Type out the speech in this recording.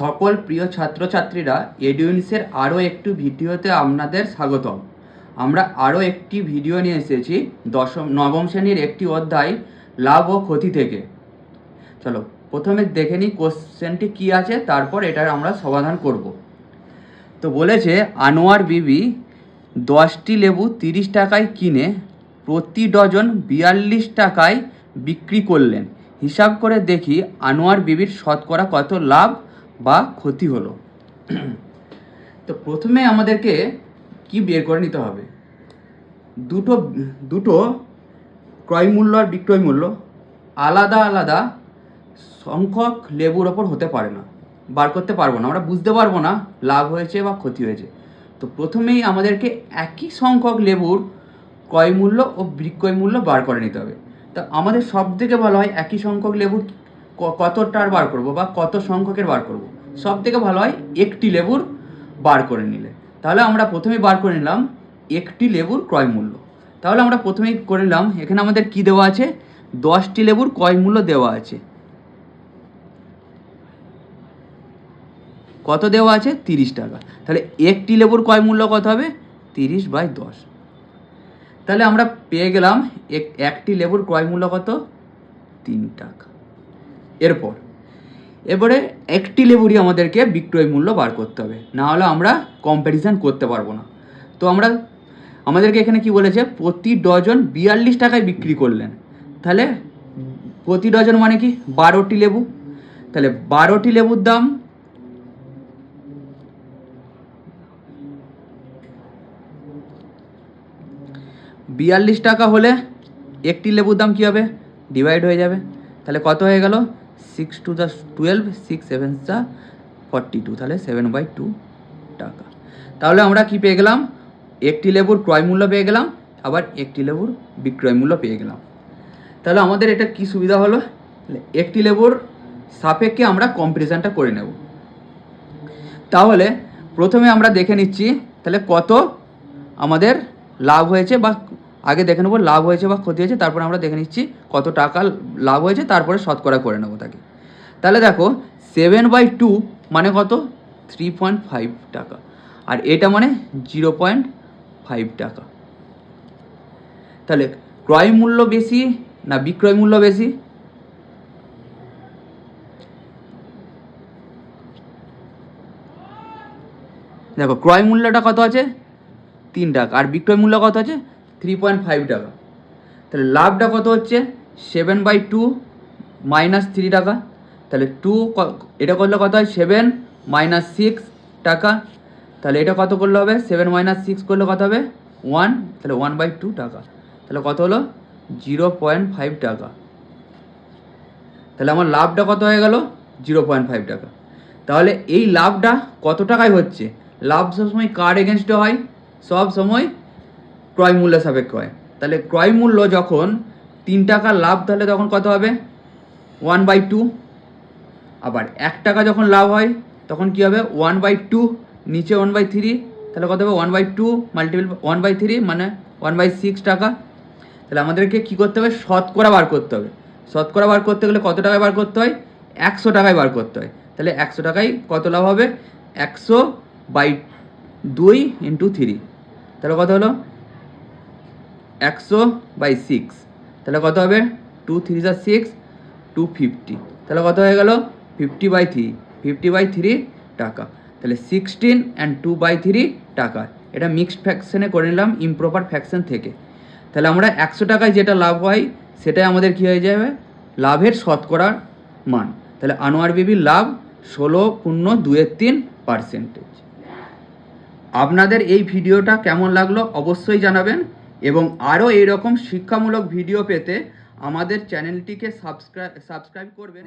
সকল প্রিয় ছাত্রছাত্রীরা এডুইন্সের আরও একটি ভিডিওতে আপনাদের স্বাগতম। আমরা আরও একটি ভিডিও নিয়ে এসেছি, দশম, নবম শ্রেণির একটি অধ্যায়, লাভ ও ক্ষতি থেকে। চলো, প্রথমে দেখে নিই কোশ্চেনটি কী আছে, তারপর এটার আমরা সমাধান করব। তো বলেছে, আনোয়ার বিবি দশটি লেবু তিরিশ টাকায় কিনে প্রতি ডজন বিয়াল্লিশ টাকায় বিক্রি করলেন। হিসাব করে দেখি, আনোয়ার বিবির শতকরা কত লাভ বা ক্ষতি হলো। তো প্রথমে আমাদেরকে কি বের করে নিতে হবে? দুটো দুটো ক্রয় মূল্য আর বিক্রয় মূল্য আলাদা আলাদা সংখ্যক লেবুর ওপর হতে পারে না, বার করতে পারব না। আমরা বুঝতে পারব না লাভ হয়েছে বা ক্ষতি হয়েছে। তো প্রথমেই আমাদেরকে একই সংখ্যক লেবুর ক্রয় মূল্য ও বিক্রয় মূল্য বার করে নিতে হবে। তা আমাদের সব থেকে ভালো হয় একই সংখ্যক লেবুর কতটার বার করব বা কত সংখ্যকের বার করব? সব থেকে ভালো হয় একটি লেবুর বার করে নিলে। তাহলে আমরা প্রথমেই বার করে নিলাম একটি লেবুর ক্রয় মূল্য। তাহলে আমরা প্রথমেই করে নিলাম, এখানে আমাদের কি দেওয়া আছে? দশটি লেবুর ক্রয় মূল্য দেওয়া আছে। কত দেওয়া আছে? তিরিশ টাকা। তাহলে একটি লেবুর ক্রয় মূল্য কত হবে? তিরিশ বাই দশ। তাহলে আমরা পেয়ে গেলাম এক- একটি লেবুর ক্রয় মূল্য কত? তিন টাকা। এরপর, এবারে একটি লেবুরই আমাদেরকে বিক্রয় মূল্য বার করতে হবে। না হলে আমরা কম্প্যারিজন করতে পারব না। তো আমরা, আমাদেরকে এখানে কি বলেছে? প্রতি ডজন বিয়াল্লিশ টাকায় বিক্রি করলেন। তাহলে প্রতি ডজন মানে কি? বারোটি লেবু। তাহলে বারোটি লেবুর দাম বিয়াল্লিশ টাকা হলে একটি লেবুর দাম কী হবে? ডিভাইড হয়ে যাবে। তাহলে কত হয়ে গেল? সিক্স টু দা টুয়েলভ সিক্স সেভেন দা ফর্টি টু তাহলে সেভেন বাই টু টাকা। তাহলে আমরা কি পেয়ে গেলাম? একটি লেবুর ক্রয় মূল্য পেয়ে গেলাম, আবার একটি লেবুর বিক্রয় মূল্য পেয়ে গেলাম। তাহলে আমাদের এটা কি সুবিধা হলো? একটি লেবুর সাপেক্ষে আমরা কম্পারিজনটা করে নেব। তাহলে প্রথমে আমরা দেখে নিচ্ছি, তাহলে কত আমাদের লাভ হয়েছে বা আগে দেখে নেব লাভ হয়েছে বা ক্ষতি হয়েছে, তারপর আমরা দেখে নিচ্ছি কত টাকা লাভ হয়েছে, তারপরে শতকরা করে নেব তাকে। তাহলে দেখো সেভেন বাই টু মানে কত? থ্রি পয়েন্ট ফাইভ টাকা। আর এটা মানে জিরো পয়েন্ট ফাইভ টাকা। তাহলে ক্রয় মূল্য বেশি না বিক্রয় মূল্য বেশি? দেখো, ক্রয় মূল্যটা কত আছে? তিন টাকা। আর বিক্রয় মূল্য কত আছে? থ্রি পয়েন্ট ফাইভ টাকা। তাহলে লাভটা কত হচ্ছে? Seven by two minus three টাকা। তাহলে টু এটা করলে কত হয়? সেভেন মাইনাস সিক্স টাকা। তাহলে এটা কত করলে হবে? সেভেন মাইনাস সিক্স করলে কত হবে? ওয়ান তাহলে ওয়ান বাই টু টাকা। তাহলে কত হলো? জিরো পয়েন্ট ফাইভ টাকা। তাহলে আমার লাভটা কত হয়ে গেল? জিরো পয়েন্ট ফাইভ টাকা। তাহলে এই লাভটা কত টাকায় হচ্ছে? লাভ সবসময় কার এগেনস্টে হয়? সব সময় ক্রয় মূল্য সাপেক্ষ হয়। তাহলে ক্রয় মূল্য যখন তিন টাকা লাভ, তাহলে তখন কত হবে? ওয়ান বাই টু আবার এক টাকা যখন লাভ হয়, তখন কি হবে? ওয়ান বাই টু নিচে ওয়ান বাই থ্রি তাহলে কত হবে? One by two multiple one by three মানে ওয়ান বাই সিক্স টাকা। তাহলে আমাদেরকে কী করতে হবে? শতকরা বার করতে হবে। শতকরা বার করতে গেলে কত টাকায় বার করতে হয়? একশো টাকায় বার করতে হয়। তাহলে একশো টাকায় কত লাভ হবে? একশো বাই দুই ইন্টু থ্রি তাহলে কত হলো? একশো বাই সিক্স তাহলে কত হবে? টু থ্রি যা সিক্স টু ফিফটি তাহলে কত হয়ে গেল? Fifty by three fifty by three টাকা। তাহলে sixteen and two by three টাকা। এটা মিক্সড ফ্যাকশনে করে নিলাম ইমপ্রপার ফ্যাকশন থেকে। তাহলে আমরা একশো টাকায় যেটা লাভ হয়, সেটাই আমাদের কী হয়ে যাবে? লাভের শতকরার মান। তাহলে আনোয়ার বিবির লাভ ষোলো পূর্ণ দুয়ের তিন পার্সেন্টেজ আপনাদের এই ভিডিওটা কেমন লাগল অবশ্যই জানাবেন এবং আরও এইরকম শিক্ষামূলক ভিডিও পেতে আমাদের চ্যানেলটিকে সাবস্ক্রাইব সাবস্ক্রাইব করবেন।